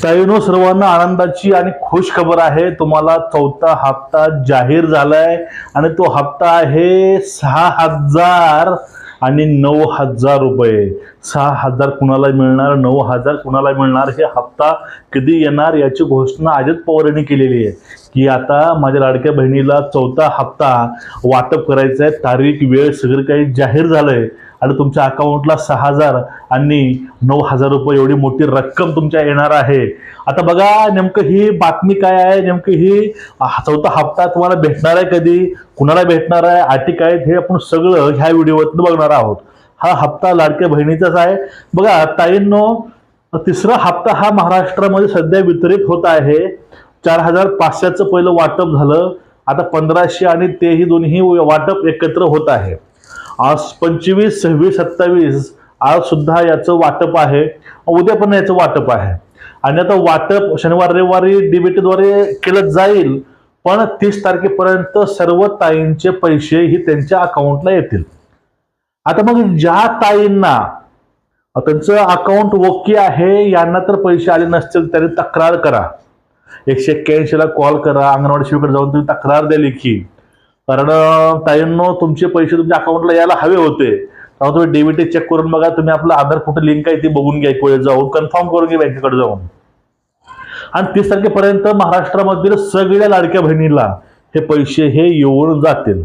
साईनो सर्वांना आनंदाची आणि खुश खबर आहे. तुम्हाला चौथा हप्ता जाहीर झालाय आणि तो हप्ता आहे सहा हजार आणि नऊ हजार रुपये. सहा हजार कुणाला मिळणार नऊ हजार कुणाला मिळणार? हे हप्ता कधी येणार याची घोषणा अजित पवार यांनी केलेली आहे. की आता माझ्या लाडक्या बहिणीला चौथा हप्ता वाटप करायचा आहे तारीख वेळ सगळं काही जाहीर झालंय. आणि तुमच्या अकाउंटला सहा हजार आणि नऊ हजार रुपये एवढी मोठी रक्कम तुमच्या येणार आहे. आता बघा नेमकं ही बातमी काय आहे? नेमकं ही चौथा हप्ता तुम्हाला भेटणार आहे कधी? कुणाला भेटणार आहे? अटी काय आहेत? हे आपण सगळं ह्या व्हिडिओतून बघणार आहोत. हा हप्ता लाडक्या बहिणीचाच आहे. बघा ताईंनो तिसरा हप्ता हा महाराष्ट्रामध्ये सध्या वितरित होत आहे. चार हजार पाचशेचं पहिलं वाटप झालं. आता पंधराशे आणि तेही दोन्ही वाटप एकत्र होत आहे. आज पंचवीस सव्वीस सत्तावीस आज सुद्धा याचं वाटप आहे. उद्या पण याचं वाटप आहे. आणि आता वाटप शनिवार रविवारी डीबीटीद्वारे केलं जाईल पण तीस तारखेपर्यंत सर्व ताईंचे पैसे ही त्यांच्या अकाउंटला येतील. आता मग ज्या ताईंना त्यांचं अकाउंट ओके आहे यांना तर पैसे आले नसतील त्यांनी तक्रार करा. एकशे एक्क्याऐंशीला कॉल करा अंगणवाडी सेवेकडे जाऊन तुम्ही तक्रार द्या की कारण ताईंनो तुमचे पैसे तुमच्या अकाउंटला यायला हवे होते. तेव्हा तुम्ही डेबिटी चेक करून बघा तुम्ही आपलं आधार कुठे लिंक आहे ती बघून घ्या एक वेळेस जाऊन कन्फर्म करून घ्या बँकेकडे जाऊन. आणि तीस तारखेपर्यंत महाराष्ट्रामधील सगळ्या लाडक्या बहिणीला हे पैसे हे येऊन जातील.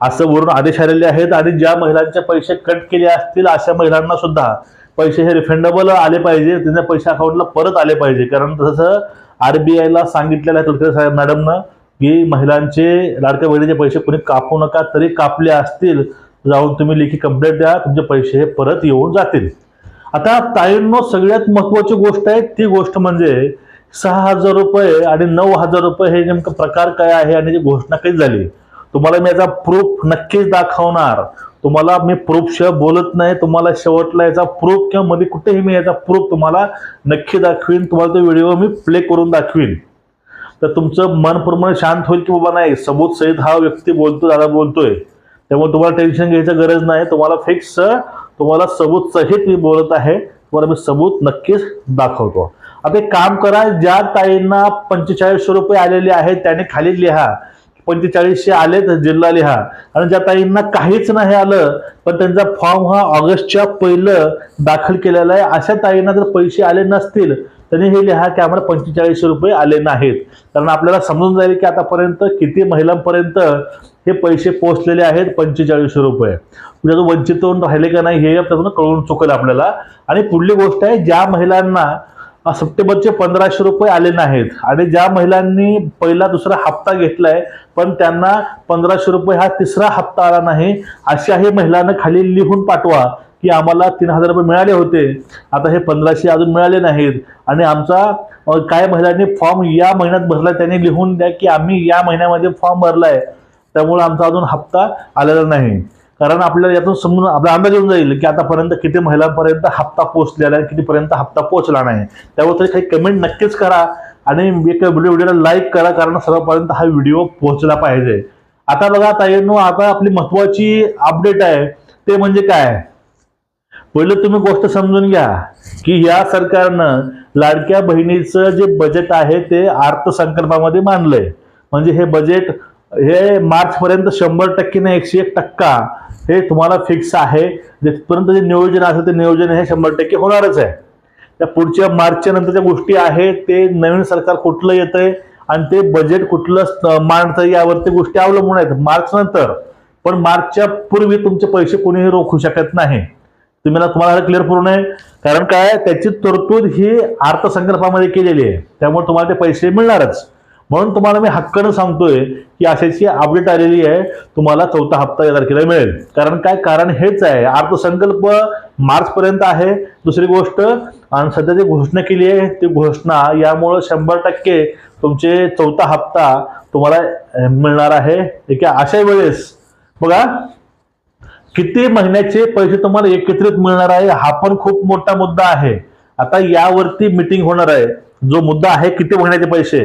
असं वरून आदेश आलेले आहेत आणि ज्या महिलांचे पैसे कट केले असतील अशा महिलांना सुद्धा पैसे हे रिफंडेबल आले पाहिजे. त्यांच्या पैसे अकाउंटला परत आले पाहिजे. कारण तसं आरबीआयला सांगितलेलं आहे तुलकर साहेब मॅडमनं की महिलांचे लाडक्या बहिणीचे पैसे कोणी कापू नका तरी कापले असतील जाऊन तुम्ही लेखी कंप्लेंट द्या तुमचे पैसे हे परत येऊन जातील. आता ताईंनो सगळ्यात महत्वाची गोष्ट आहे ती गोष्ट म्हणजे सहा हजार रुपये आणि नऊ हजार रुपये हे नेमकं प्रकार काय आहे आणि जी घोषणा कधी झाली? तुम्हाला मी याचा प्रूफ नक्कीच दाखवणार. तुम्हाला मी प्रूफशिवाय बोलत नाही. तुम्हाला शेवटला याचा प्रूफ किंवा मध्ये कुठेही मी याचा प्रूफ तुम्हाला नक्की दाखवीन. तुम्हाला तो व्हिडिओ मी प्ले करून दाखवीन. तर तुमचं मन शांत होईल की बाबा नाही सबूत सहित हा व्यक्ती बोलतो दादा बोलतोय. त्यामुळे तुम्हाला टेन्शन घ्यायचं गरज नाही. तुम्हाला फिक्स तुम्हाला सबूत सहित मी बोलत आहे. तुम्हाला मी सबूत नक्कीच दाखवतो. आता एक काम करा ज्या ताईंना पंचेचाळीसशे रुपये आलेले आहेत त्याने खाली लिहा. पंचेचाळीसशे आले तर जिल्हा लिहा आणि ज्या ताईंना काहीच नाही आलं पण त्यांचा फॉर्म हा ऑगस्टच्या पहिलं दाखल केलेला आहे. अशा ताईंना जर पैसे आले नसतील त्यांनी हे लिहा की आम्हाला पंचेचाळीसशे रुपये आले नाहीत. कारण आपल्याला समजून जाईल की आतापर्यंत किती महिलांपर्यंत हे पैसे पोहोचलेले आहेत पंचेचाळीसशे रुपये. म्हणजे वंचित होऊन राहिले का नाही हे त्यातून कळून चुकेल आपल्याला. आणि पुढली गोष्ट आहे ज्या महिलांना सप्टेंबरचे पंधराशे रुपये आले नाहीत. आणि ज्या महिलांनी पहिला दुसरा हप्ता घेतलाय पण त्यांना पंधराशे रुपये हा तिसरा हप्ता आला नाही अशाही महिलांना खाली लिहून पाठवा की आम्हाला तीन हजार रुपये मिळाले होते. आता हे पंधराशे अजून मिळाले नाहीत. आणि आमचा काय महिलांनी फॉर्म या महिन्यात भरला त्यांनी लिहून द्या की आम्ही या महिन्यामध्ये फॉर्म भरलाय. त्यामुळे आमचा अजून हप्ता आलेला नाही. कारण आपल्याला यातून समजून आपला अंदाज येऊन जाईल की आतापर्यंत किती महिलांपर्यंत हप्ता पोहोचलेला आहे कितीपर्यंत हप्ता पोहोचला नाही. त्यावर तरी काही कमेंट नक्कीच करा आणि एक व्हिडिओला लाईक करा कारण सर्वपर्यंत हा व्हिडिओ पोहोचला पाहिजे. आता बघा ताईनो आता आपली महत्वाची अपडेट आहे ते म्हणजे काय? पहिलं तुम्ही गोष्ट समजून घ्या की या सरकारनं लाडक्या बहिणीचं जे बजेट आहे ते अर्थसंकल्पामध्ये मानलंय म्हणजे हे बजेट हे मार्च पर्यंत शंभर टक्के ना एकशे एक टक्का. हे तुम्हाला फिक्स आहे. जिथपर्यंत जे नियोजन असेल ते नियोजन हे शंभर टक्के होणारच आहे. त्या पुढच्या मार्चच्या नंतरच्या गोष्टी आहेत ते नवीन सरकार कुठलं येतंय आणि ते बजेट कुठलं मांडतं यावरती गोष्टी अवलंबून आहेत. मार्च नंतर. पण मार्चच्या पूर्वी तुमचे पैसे कोणीही रोखू शकत नाही. तुम्हाला तुम्हाला क्लिअर पूर्ण आहे. कारण काय? त्याची तरतूद ही अर्थसंकल्पामध्ये केलेली आहे. त्यामुळे तुम्हाला ते पैसे मिळणारच. म्हणून तुम्हाला मी हक्कानं सांगतोय की अशाची अपडेट आलेली आहे. तुम्हाला चौथा हप्ता या तारखेला मिळेल. कारण काय? कारण हेच आहे. अर्थसंकल्प मार्च पर्यंत आहे. दुसरी गोष्ट आणि सध्या जी घोषणा केली आहे ती घोषणा यामुळं शंभर टक्के तुमचे चौथा हप्ता तुम्हाला मिळणार आहे. एका अशा वेळेस बघा किती महिन्याचे पैसे तुम्हाला एकत्रित मिळणार आहे हा पण खूप मोठा मुद्दा आहे. आता यावरती मिटिंग होणार आहे. जो मुद्दा आहे किती महिन्याचे पैसे.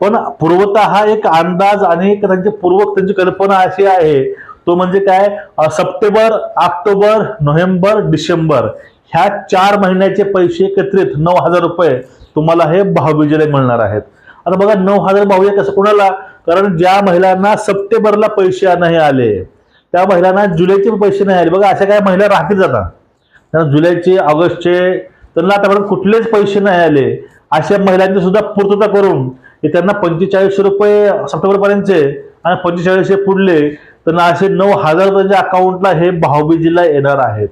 पण पूर्वता हा एक अंदाज आणि एक त्यांची पूर्वक त्यांची कल्पना अशी आहे तो म्हणजे काय? सप्टेंबर ऑक्टोबर नोव्हेंबर डिसेंबर ह्या चार महिन्याचे पैसे एकत्रित नऊ हजार रुपये तुम्हाला हे भाऊबीजेला मिळणार आहेत. आता बघा नऊ हजार भाऊया कसं कोणाला? कारण ज्या महिलांना सप्टेंबरला पैसे नाही आले त्या महिलांना जुलैचे पैसे नाही आले. बघा अशा काही महिला राहतील जातात त्यांना जुलैचे ऑगस्टचे त्यांना आतापर्यंत कुठलेच पैसे नाही आले. अशा महिलांची सुद्धा पूर्तता करून त्यांना पंचेचाळीसशे रुपये सप्टेंबरपर्यंतचे आणि पंचेचाळीसशे पुढले त्यांना असे नऊ हजार रुपयाच्या अकाउंटला हे भाऊबीजीला येणार आहेत.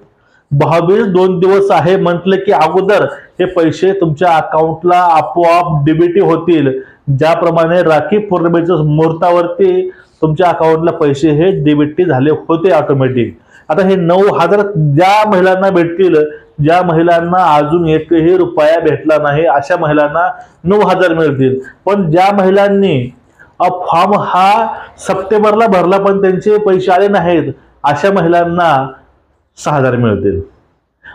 भाऊबीज दोन दिवस आहे म्हटलं की अगोदर हे पैसे तुमच्या अकाउंटला आपोआप डेबिटी होतील. ज्याप्रमाणे राखी पौर्णिमेच्या मुहूर्तावरती तुमच्या अकाउंटला पैसे हे डेबिटी झाले होते ऑटोमॅटिक आता हे नऊ हजार ज्या महिलांना भेटतील ज्या महिलांना अजून एकही रुपया भेटला नाही अशा महिलांना नऊ हजार मिळतील. पण ज्या महिलांनी फॉर्म हा सप्टेंबरला भरला पण त्यांचे पैसे आले नाहीत अशा महिलांना सहा हजार मिळतील.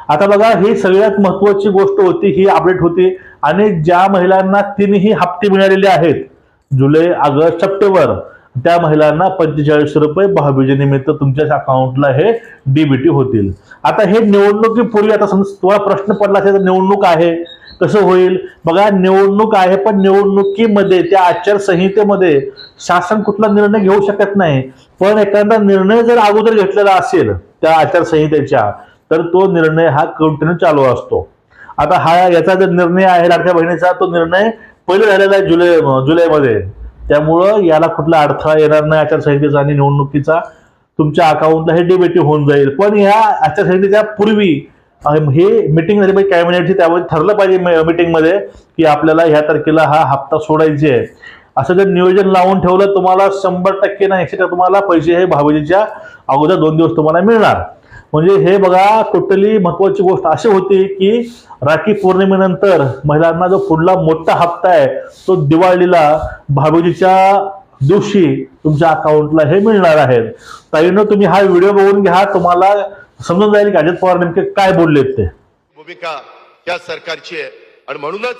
आता बघा ही सगळ्यात महत्वाची गोष्ट होती ही अपडेट होती. आणि ज्या महिलांना तीनही हप्ते मिळालेले आहेत जुलै ऑगस्ट सप्टेंबर त्या महिलांना पंचेचाळीस रुपये भावबीजेनिमित्त तुमच्या अकाउंटला हे डीबीटी होतील. आता हे निवडणुकीपूर्वी आता समज तुम्हाला प्रश्न पडला असेल तर निवडणूक आहे. कसं होईल? बघा निवडणूक आहे पण निवडणुकीमध्ये त्या आचारसंहितेमध्ये शासन कुठला निर्णय घेऊ शकत नाही. पण एखादा निर्णय जर अगोदर घेतलेला असेल त्या आचारसंहितेच्या तर तो निर्णय हा कंटिन्यू चालू असतो. आता हा याचा जो निर्णय आहे लाडक्या बहिणीचा तो निर्णय पहिले झालेला आहे जुलै जुलैमध्ये. त्यामुळं याला कुठला अडथळा येणार नाही आचारसंहितेचा आणि निवडणुकीचा. तुमच्या अकाउंटला हे डेबेटी होऊन जाईल. पण ह्या आचारसंहितेच्या पूर्वी हे मिटिंग झाली पाहिजे कॅबिनेटची त्यामध्ये ठरलं पाहिजे मीटिंगमध्ये की आपल्याला ह्या तारखेला हा हप्ता सोडायचे आहे. असं जर नियोजन लावून ठेवलं तुम्हाला शंभर टक्के ना एकशे तुम्हाला पैसे हे भावजीच्या अगोदर दोन दिवस तुम्हाला मिळणार. म्हणजे हे बघा टोटली महत्वाची गोष्ट अशी होती की राखी पौर्णिमेनंतर महिलांना जो पुढला मोठा हप्ता आहे तो दिवाळीला भाऊबीजेच्या दिवशी तुमच्या अकाउंटला हे मिळणार आहेत ताईनं तुम्ही हा व्हिडिओ बघून घ्या तुम्हाला समजून जाईल की अजित पवार नेमके काय बोललेत ते. भूमिका या सरकारची आहे. आणि म्हणूनच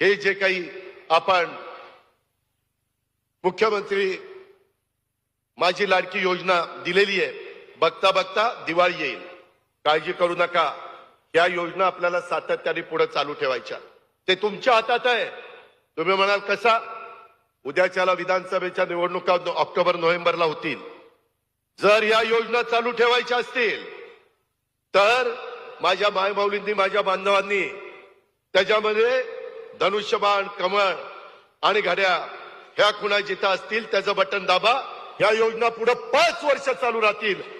हे जे काही आपण मुख्यमंत्री माझी लाडकी योजना दिलेली आहे बघता बघता दिवाळी येईल. काळजी करू नका. या योजना आपल्याला सातत्याने पुढे चालू ठेवायच्या. ते तुमच्या हातात आहे. तुम्ही म्हणाल कसा? उद्याच्याला विधानसभेच्या निवडणुका ऑक्टोबर नोव्हेंबरला होतील. जर या योजना चालू ठेवायच्या असतील तर माझ्या मायमाऊलींनी माझ्या बांधवांनी त्याच्यामध्ये धनुष्यबाण कमळ आणि घड्या ह्या खुणा जिथं असतील त्याचं बटन दाबा. ह्या योजना पुढे पाच वर्ष चालू राहतील.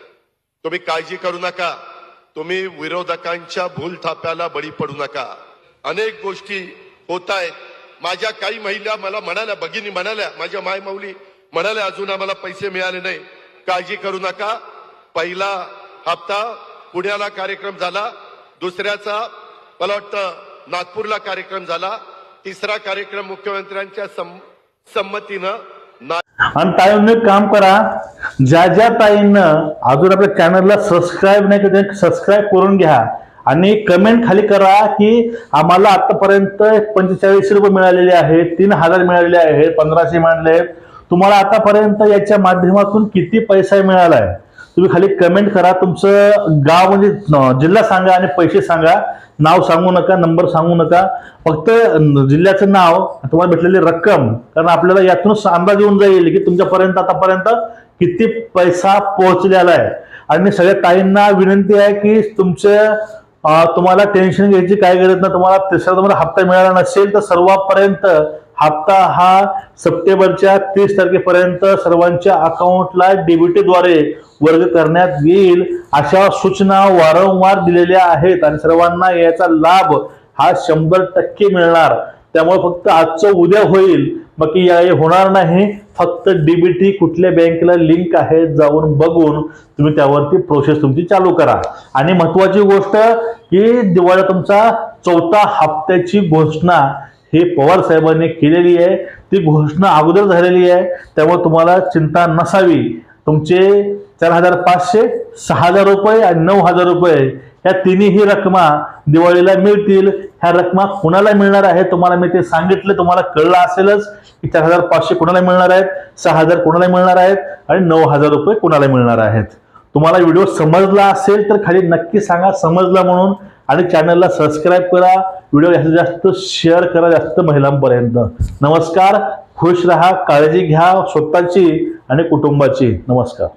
तुम्ही काळजी करू नका. तुम्ही विरोधकांच्या भूलथाप्याला बळी पडू नका. अनेक गोष्टी होत आहेत माझ्या काही महिला मला म्हणाल्या भगिनी म्हणाल्या माझ्या मायमाऊली म्हणाल्या अजून आम्हाला पैसे मिळाले नाही. काळजी करू नका. पहिला हप्ता पुण्याला कार्यक्रम झाला. दुसऱ्याचा मला वाटतं नागपूरला कार्यक्रम झाला. तिसरा कार्यक्रम मुख्यमंत्र्यांच्या सं- संमतीनं आणि ताईंनी एक काम करा. ज्या ज्या ताईंनं अजून आपल्या चॅनलला सबस्क्राईब नाही केलं सबस्क्राईब करून घ्या. आणि कमेंट खाली करा की आम्हाला आतापर्यंत पंचेचाळीसशे रुपये मिळालेले आहेत तीन हजार मिळालेले आहेत पंधराशे मिळाले आहेत. तुम्हाला आतापर्यंत याच्या माध्यमातून किती पैसा मिळाला आहे तुम्ही खाली कमेंट करा. तुमचं गाव म्हणजे जिल्हा सांगा आणि पैसे सांगा. नाव सांगू नका नंबर सांगू नका. फक्त जिल्ह्याचं नाव तुम्हाला भेटलेली रक्कम कारण आपल्याला यातूनच अंदाज येऊन जाईल की तुमच्यापर्यंत आतापर्यंत किती पैसा पोहोचलेला आहे. आणि सगळ्या ताईंना विनंती आहे की तुमचं तुम्हाला टेन्शन घ्यायची काय गरज नाही. तुम्हाला तिसरा तुम्हाला हप्ता मिळाला नसेल तर सर्वांपर्यंत हप्ता हा सप्टेंबरच्या तीस तारखेपर्यंत सर्वांच्या अकाउंटला डीबीटीद्वारे वर्ग करण्यात येईल अशा सूचना वारंवार दिलेल्या आहेत आणि सर्वांना याचा लाभ हा शंभर टक्के मिळणार. त्यामुळे फक्त आजचं उद्या होईल बाकी यावेळी होणार नाही. फक्त डीबीटी कुठल्या बँकेला लिंक आहे जाऊन बघून तुम्ही त्यावरती प्रोसेस तुमची चालू करा. आणि महत्वाची गोष्ट की दिवाळी तुमचा चौथा हप्त्याची घोषणा हे पवार साहेबांनी केलेली आहे. ती घोषणा अगोदर झालेली आहे. त्यामुळे तुम्हाला चिंता नसावी. तुमचे चार हजार पाचशे सहा हजार रुपये आणि नऊ हजार रुपये ह्या तिन्ही रकमा दिवाळीला मिळतील. ह्या रकमा कुणाला मिळणार आहे? तुम्हाला मी ते सांगितलं. तुम्हाला कळलं असेलच की चार हजार पाचशे कुणाला मिळणार आहेत? सहा हजार कुणाला मिळणार आहेत? आणि नऊ हजार रुपये कुणाला मिळणार आहेत? तुम्हाला व्हिडिओ समजला असेल तर खाली नक्की सांगा. समजला म्हणून आणि चॅनलला सबस्क्राईब करा. व्हिडिओ जास्तीत जास्त शेअर करा जास्त महिलांपर्यंत. नमस्कार. खुश रहा काळजी घ्या स्वतःची आणि कुटुंबाची. नमस्कार.